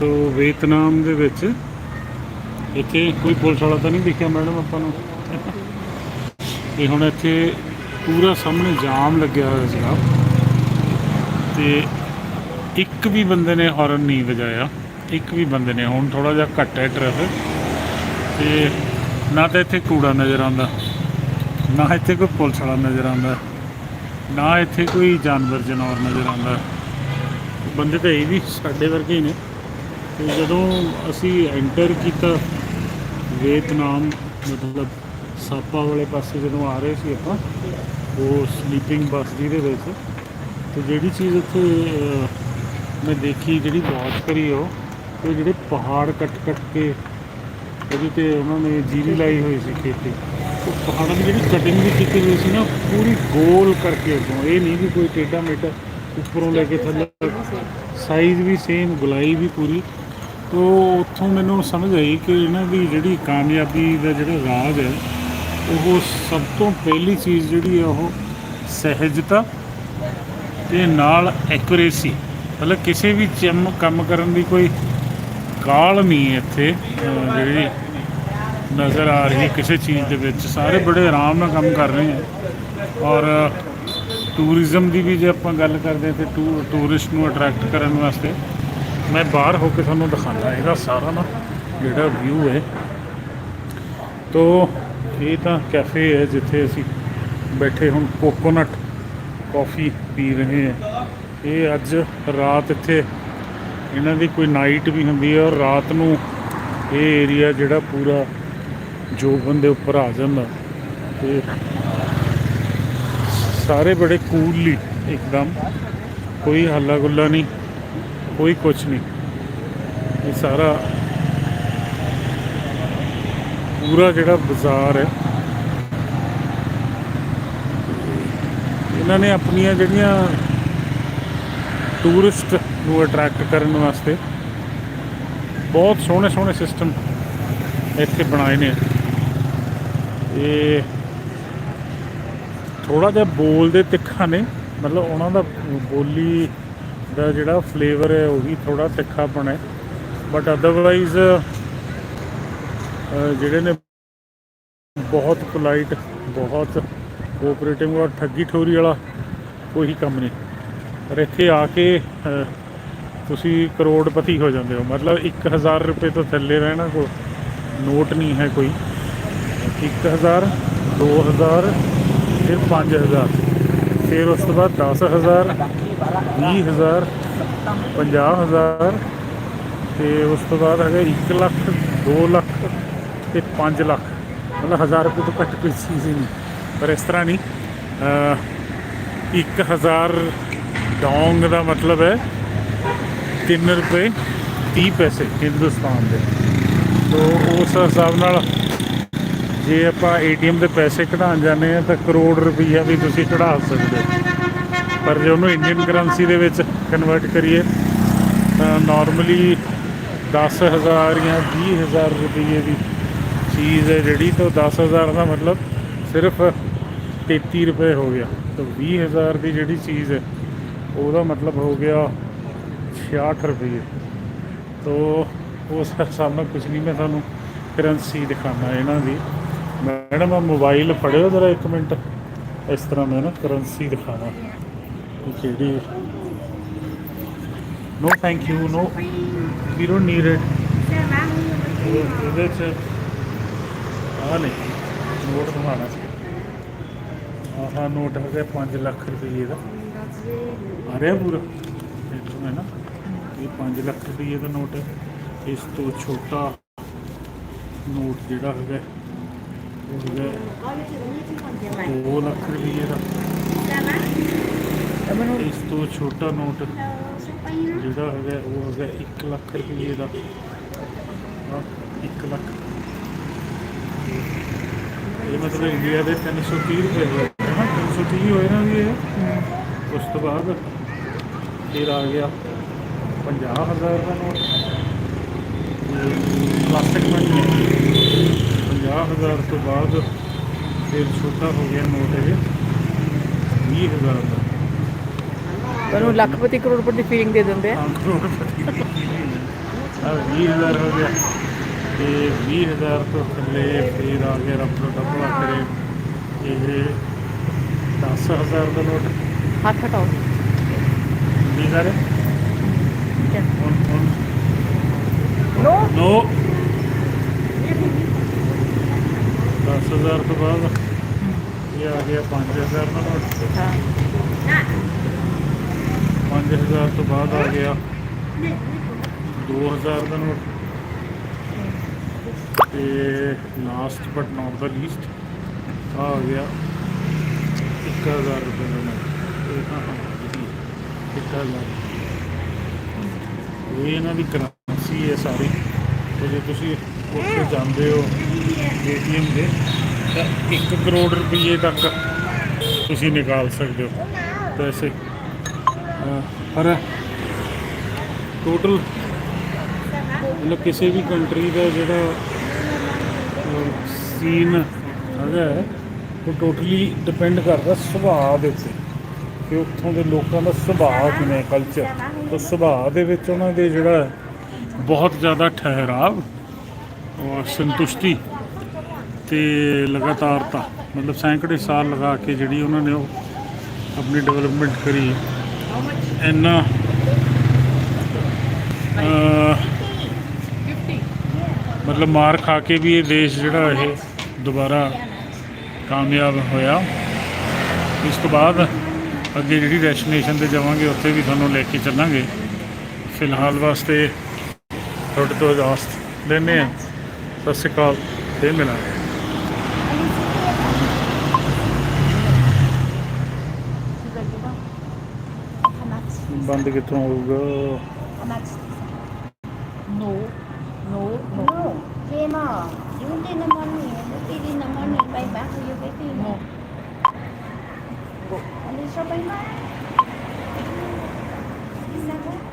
ਤੋਂ ਵੀਅਤਨਾਮ ਦੇ ਵਿੱਚ। ਇੱਥੇ ਕੋਈ ਪੁਲਿਸ ਵਾਲਾ ਤਾਂ ਨਹੀਂ ਦਿਖਿਆ ਮੈਡਮ ਆਪਾਂ ਨੂੰ? ਇਹ ਹੁਣ ਇੱਥੇ ਪੂਰਾ ਸਾਹਮਣੇ ਜਾਮ ਲੱਗਿਆ ਹੋਇਆ ਸੀਗਾ। ਤੇ ਇੱਕ ਵੀ ਬੰਦੇ ਨੇ ਹਾਰਨ ਨਹੀਂ ਵਜਾਇਆ। ਇੱਕ ਵੀ ਬੰਦੇ ਨੇ। ਹੁਣ ਥੋੜਾ ਜਿਹਾ ਘੱਟ ਹੈ ਟ੍ਰੈਫਿਕ। ਤੇ ਨਾ ਤਾਂ ਇੱਥੇ ਕੂੜਾ ਨਜ਼ਰ ਆਉਂਦਾ। ਨਾ ਇੱਥੇ ਕੋਈ ਪੁਲਿਸ ਵਾਲਾ ਨਜ਼ਰ ਆਉਂਦਾ। ਨਾ ਇੱਥੇ ਕੋਈ ਜਾਨਵਰ, ਜਨੌਰ ਨਜ਼ਰ ਆਉਂਦਾ। ਬੰਦੇ ਤਾਂ ਇਹ ਵੀ ਸਾਡੇ ਵਰਗੇ ਹੀ ਨੇ। ਤੇ ਜਦੋਂ ਅਸੀਂ ਐਂਟਰ ਕੀਤਾ ਵੀਅਤਨਾਮ ਮਤਲਬ ਸਾਪਾ ਵਾਲੇ ਪਾਸੇ ਜਦੋਂ ਆ ਰਹੇ ਸੀ ਆਪਾਂ, ਉਹ ਸਲੀਪਿੰਗ ਬੱਸ ਦੀ ਦੇ ਵਿੱਚ, ਤੇ ਜਿਹੜੀ ਚੀਜ਼ ਉੱਥੇ ਮੈਂ ਦੇਖੀ, ਜਿਹੜੀ ਵਾਚ ਕਰੀ ਉਹ ਤੇ ਜਿਹੜੇ ਪਹਾੜ ਕੱਟ ਕੱਟ ਕੇ, ਉਹਦੇ ਤੇ ਉਹਨਾਂ ਨੇ ਜੀਰੀ ਲਾਈ ਹੋਈ ਸੀ ਖੇਤੀ। ਉਹ ਪਹਾੜਾਂ ਦੀ ਜਿਹੜੀ ਕਟਿੰਗ ਵੀ ਕੀਤੀ ਹੋਈ ਸੀ ਨਾ, ਪੂਰੀ ਗੋਲ ਕਰਕੇ ਅੱਗੋਂ। ਇਹ ਨਹੀਂ ਵੀ ਕੋਈ ਟੇਢਾ ਮੇਢਾ ਉੱਪਰੋਂ ਲੈ ਕੇ ਥੱਲੇ ਸਾਈਜ਼ ਵੀ ਸੇਮ ਗੁਲਾਈ ਵੀ ਪੂਰੀ। ਤੋ ਉੱਥੋਂ ਮੈਨੂੰ ਸਮਝ ਆਈ ਕਿ ਇਹਨਾਂ ਦੀ ਜਿਹੜੀ ਕਾਮਯਾਬੀ ਦਾ ਜਿਹੜਾ ਰਾਜ ਹੈ, ਉਹ ਸਭ ਤੋਂ ਪਹਿਲੀ ਚੀਜ਼ ਜਿਹੜੀ ਹੈ ਉਹ ਸਹਿਜਤਾ ਤੇ ਨਾਲ ਐਕੂਰੇਸੀ ਮਤਲਬ ਕਿਸੇ ਵੀ ਚੰਮ ਕੰਮ ਕਰਨ ਦੀ ਕੋਈ ਕਾਲ ਨਹੀਂ ਇੱਥੇ ਜਿਹੜੀ ਨਜ਼ਰ ਆ ਰਹੀ ਕਿਸੇ ਚੀਜ਼ ਦੇ ਵਿੱਚ। ਸਾਰੇ ਬੜੇ ਆਰਾਮ ਨਾਲ ਕੰਮ ਕਰ ਰਹੇ ਹੈ। ਔਰ ਟੂਰਿਜ਼ਮ ਦੀ ਵੀ ਜੇ ਆਪਾਂ ਗੱਲ ਕਰਦੇ ਹਾਂ ਤੇ ਟੂਰਿਸਟ ਨੂੰ ਅਟਰੈਕਟ ਕਰਨ ਵਾਸਤੇ ਮੈਂ ਬਾਹਰ ਹੋ ਕੇ ਤੁਹਾਨੂੰ ਦਿਖਾਉਂਦਾ, ਇਹਦਾ ਸਾਰਾ ਨਾ ਜਿਹੜਾ ਵਿਊ ਹੈ। ਤੋ ਇਹ ਤਾਂ ਕੈਫੇ ਹੈ ਜਿੱਥੇ ਅਸੀਂ ਬੈਠੇ ਹੁਣ ਕੋਕੋਨਟ ਕਾਫੀ ਪੀ ਰਹੇ ਹਾਂ। ਇਹ ਅੱਜ ਰਾਤ ਇੱਥੇ ਇਹਨਾਂ ਦੀ ਕੋਈ ਨਾਈਟ ਵੀ ਹੁੰਦੀ ਹੈ ਔਰ ਰਾਤ ਨੂੰ ਇਹ ਏਰੀਆ ਜਿਹੜਾ ਪੂਰਾ ਜੋਬਨ ਦੇ ਉੱਪਰ ਆ ਜਾਂਦਾ। ਤੇ ਸਾਰੇ ਬੜੇ ਕੂਲਲੀ ਇੱਕਦਮ, ਕੋਈ ਹੱਲਾ ਗੁੱਲਾ ਨਹੀਂ। ਕੋਈ ਕੁਝ ਨਹੀਂ। ਇਹ ਸਾਰਾ ਪੂਰਾ ਜਿਹੜਾ ਬਾਜ਼ਾਰ ਹੈ। ਇਹਨਾਂ ਨੇ ਆਪਣੀਆਂ ਜਿਹੜੀਆਂ ਟੂਰਿਸਟ ਨੂੰ ਅਟਰੈਕਟ ਕਰਨ ਵਾਸਤੇ ਬਹੁਤ ਸੋਹਣੇ ਸੋਹਣੇ ਸਿਸਟਮ ਇੱਥੇ ਬਣਾਏ ਨੇ। ਇਹ ਥੋੜਾ ਜਿਹਾ ਬੋਲਦੇ ਤਿੱਖਾ ਨੇ, ਮਤਲਬ ਉਹਨਾਂ ਦਾ ਬੋਲੀ ਦਾ ਜਿਹੜਾ ਫਲੇਵਰ ਹੈ, ਉਹ ਵੀ ਥੋੜਾ ਤਿੱਖਾਪਣ ਹੈ। ਬਟ ਅਦਰਵਾਈਜ਼ ਜਿਹੜੇ ਨੇ ਬਹੁਤ ਪੋਲਾਈਟ ਬਹੁਤ ਕੋਆਪਰੇਟਿਵ ਔਰ ਠੱਗੀ ਠੋਰੀ ਵਾਲਾ ਕੋਈ ਕੰਮ ਨਹੀਂ। ਪਰ ਇੱਥੇ ਆ ਕੇ ਤੁਸੀਂ ਕਰੋੜਪਤੀ ਹੋ ਜਾਂਦੇ ਹੋ। ਮਤਲਬ 1000 ਰੁਪਏ ਤੋਂ ਥੱਲੇ ਰਹਿਣਾ ਕੋ ਨੋਟ ਨਹੀਂ ਹੈ ਕੋਈ। 1000 2000 ਫਿਰ 5000 ਫਿਰ ਉਸ ਤੋਂ ਬਾਅਦ 10000 20000 50000 ਤੇ ਉਸ ਤੋਂ ਬਾਅਦ ਹੈਗਾ 1 ਲੱਖ 2 ਲੱਖ ਤੇ 5 ਲੱਖ। ਮਤਲਬ 1000 ਰੁਪਏ ਤੋਂ ਘੱਟ ਕੋਈ ਚੀਜ਼ ਨਹੀਂ। ਪਰ ਇਸ ਤਰ੍ਹਾਂ ਨਹੀਂ। ਅਹ 1000 ਡੋਂਗ ਦਾ ਮਤਲਬ ਹੈ 3 ਰੁਪਏ 30 ਪੈਸੇ ਹਿੰਦੁਸਤਾਨ ਦੇ। ਤੋ ਉਸ ਹਿਸਾਬ ਨਾਲ ਜੇ ਆਪਾਂ ਏਟੀਐਮ ਦੇ ਪੈਸੇ ਕਢਾਉਣ ਜਾਂਦੇ ਆ ਤਾਂ ਕਰੋੜ ਰੁਪਈਆ ਵੀ ਤੁਸੀਂ ਕਢਾ ਸਕਦੇ ਹੋ। ਪਰ ਜੇ ਉਹਨੂੰ ਇੰਡੀਅਨ ਕਰੰਸੀ ਦੇ ਵਿੱਚ ਕਨਵਰਟ ਕਰੀਏ, ਤਾਂ ਨਾਰਮਲੀ 10000 ਜਾਂ 20000 ਰੁਪਏ ਦੀ ਚੀਜ਼ ਹੈ ਜਿਹੜੀ, ਤਾਂ 10000 ਦਾ ਮਤਲਬ ਸਿਰਫ 33 ਰੁਪਏ ਹੋ ਗਿਆ। ਤਾਂ 20000 ਦੀ ਜਿਹੜੀ ਚੀਜ਼ ਹੈ, ਉਹਦਾ ਮਤਲਬ ਹੋ ਗਿਆ 66 ਰੁਪਏ ਤੋ ਉਸ ਹਿਸਾਬ ਨਾਲ ਕੁਝ ਨਹੀਂ, ਮੈਂ ਤੁਹਾਨੂੰ ਕਰੰਸੀ ਦਿਖਾਣਾ ਇਹਨਾਂ ਦੀ। ਮੈਡਮ ਆ ਮੋਬਾਈਲ ਫੜਿਓ ਜਰਾ ਇੱਕ ਮਿੰਟ। ਇਸ ਤਰ੍ਹਾਂ ਮੈਂ ਨਾ ਕਰੰਸੀ ਦਿਖਾਣਾ ਕਿਹੜੀ no thank you no we don't need it ਇਹਦੇ ਚ ਆ ਨਹੀਂ ਨੋਟ ਦਿਖਾਣਾ ਸੀ ਆਹ ਨੋਟ ਹੈਗਾ 5 ਲੱਖ ਰੁਪਏ ਦਾ ਆ ਰਿਹਾ ਪੂਰਾ ਇੱਥੋਂ ਹੈ ਨਾ ਇਹ 5 ਲੱਖ ਰੁਪਏ ਦਾ ਨੋਟ ਹੈ ਇਸ ਤੋਂ ਛੋਟਾ ਨੋਟ ਜਿਹੜਾ ਹੈਗਾ ਉਹ ਹੈਗਾ 2 ਲੱਖ ਰੁਪਏ ਦਾ ਮੈਨੂੰ ਇਸ ਤੋਂ ਛੋਟਾ ਨੋਟ ਜਿਹੜਾ ਹੈਗਾ ਉਹ ਹੈਗਾ 1 ਲੱਖ ਰੁਪਏ ਦਾ। ਆਹ, 1 ਲੱਖ। ਇਹ ਮਤਲਬ ਇੰਡੀਆ ਦੇ 330 ਰੁਪਏ ਹੋਏ ਹੈ ਨਾ 330 ਹੋਏ ਨਾ ਇਹ। ਉਸ ਤੋਂ ਬਾਅਦ ਫਿਰ ਆ ਗਿਆ 50000 ਦਾ ਨੋਟ। ਪਲਾਸਟਿਕ ਮਨੀ 50000 ਤੋਂ ਬਾਅਦ ਫਿਰ ਛੋਟਾ ਹੋ ਗਿਆ ਨੋਟ ਇਹ। 20000 ਦਾ। ਤੁਹਾਨੂੰ ਲੱਖਪਤੀ ਕਰੋੜਪਤੀ ਫੀਲਿੰਗ ਦੇ ਦਿੰਦੇ ਆ। ਦੀ। ਆ 20000 ਹੋ ਗਿਆ। ਤੇ 20000 ਤੋਂ ਥੱਲੇ ਫਿਰ ਆ ਗਿਆ ਰੱਬ ਦਾ ਭਲਾ ਕਰੇ। ਇਹ 10000 ਦਾ ਨੋਟ। ਹੱਥ ਹਟਾਓ। ਹੁਣ ਹੁਣ। ਨੋ। ਨੋ। 10000 ਤੋਂ ਬਾਅਦ। ਇਹ ਆ ਗਿਆ 5000 ਦਾ ਨੋਟ। ਹਾਂ। 5000 ਤੋਂ ਬਾਅਦ ਆ ਗਿਆ। 2000 ਦਾ ਨੋਟ। ਤੇ last but not the least ਆ ਆ ਗਿਆ 1000 ਰੁਪਏ ਦਾ ਨੋਟ। ਇਹ ਹਾਂ ਹਾਂ, ਜੀ 1000 ਇਹ ਇਹਨਾਂ ਦੀ ਕਰੰਸੀ ਹੈ ਸਾਰੀ। ਤੇ ਜੇ ਤੁਸੀਂ ਉੱਥੇ ਜਾਂਦੇ ਹੋ ਏਟੀਐਮ ਦੇ, ਤਾਂ 1 ਕਰੋੜ ਰੁਪਏ ਤੱਕ ਤੁਸੀਂ ਨਿਕਾਲ ਸਕਦੇ ਹੋ ਪੈਸੇ। ਪਰ ਟੋਟਲ ਮਤਲਬ ਕਿਸੇ ਵੀ ਕੰਟਰੀ ਦਾ ਜਿਹੜਾ ਸੀਨ ਹੈਗਾ ਉਹ ਟੋਟਲੀ ਡਿਪੈਂਡ ਕਰਦਾ ਸੁਭਾਅ ਦੇ ਉੱਤੇ। ਕਿ ਉੱਥੋਂ ਦੇ ਲੋਕਾਂ ਦਾ ਸੁਭਾਅ ਕਿਵੇਂ ਕਲਚਰ ਤਾਂ ਸੁਭਾਅ ਦੇ ਵਿੱਚ ਉਹਨਾਂ ਦੇ ਜਿਹੜਾ ਬਹੁਤ ਜ਼ਿਆਦਾ ਠਹਿਰਾਵ ਔਰ ਸੰਤੁਸ਼ਟੀ ਤੇ ਲਗਾਤਾਰਤਾ। ਮਤਲਬ ਸੈਂਕੜੇ ਸਾਲ ਲਗਾ ਕੇ ਜਿਹੜੀ ਉਹਨਾਂ ਨੇ ਉਹ ਆਪਣੀ ਡਿਵੈਲਪਮੈਂਟ ਕਰੀ। ਇੰਨਾ ਮਤਲਬ ਮਾਰ ਖਾ ਕੇ ਵੀ ਇਹ ਦੇਸ਼ ਜਿਹੜਾ ਇਹ ਦੁਬਾਰਾ ਕਾਮਯਾਬ ਹੋਇਆ। ਇਸ ਤੋਂ ਬਾਅਦ ਅੱਗੇ ਜਿਹੜੀ ਡੈਸਟੀਨੇਸ਼ਨ ਤੇ ਜਾਵਾਂਗੇ, ਉੱਥੇ ਵੀ ਤੁਹਾਨੂੰ ਲੈ ਕੇ ਚੱਲਾਂਗੇ। ਫਿਲਹਾਲ ਵਾਸਤੇ ਤੁਹਾਡੇ ਤੋਂ ਇਜਾਜ਼ਤ ਲੈਂਦੇ ਹਾਂ। ਸਤਿ ਸ਼੍ਰੀ ਅਕਾਲ ਫੇਰ ਮਿਲਾਂਗੇ। ਬੰਦ ਕਿੱਥੋਂ ਹੋਊਗਾ ਨੋ ਨੋ ਨੋ No, Rema, you did the money, you did in the money, pay back, you get in. No And it's your payment. Is that good?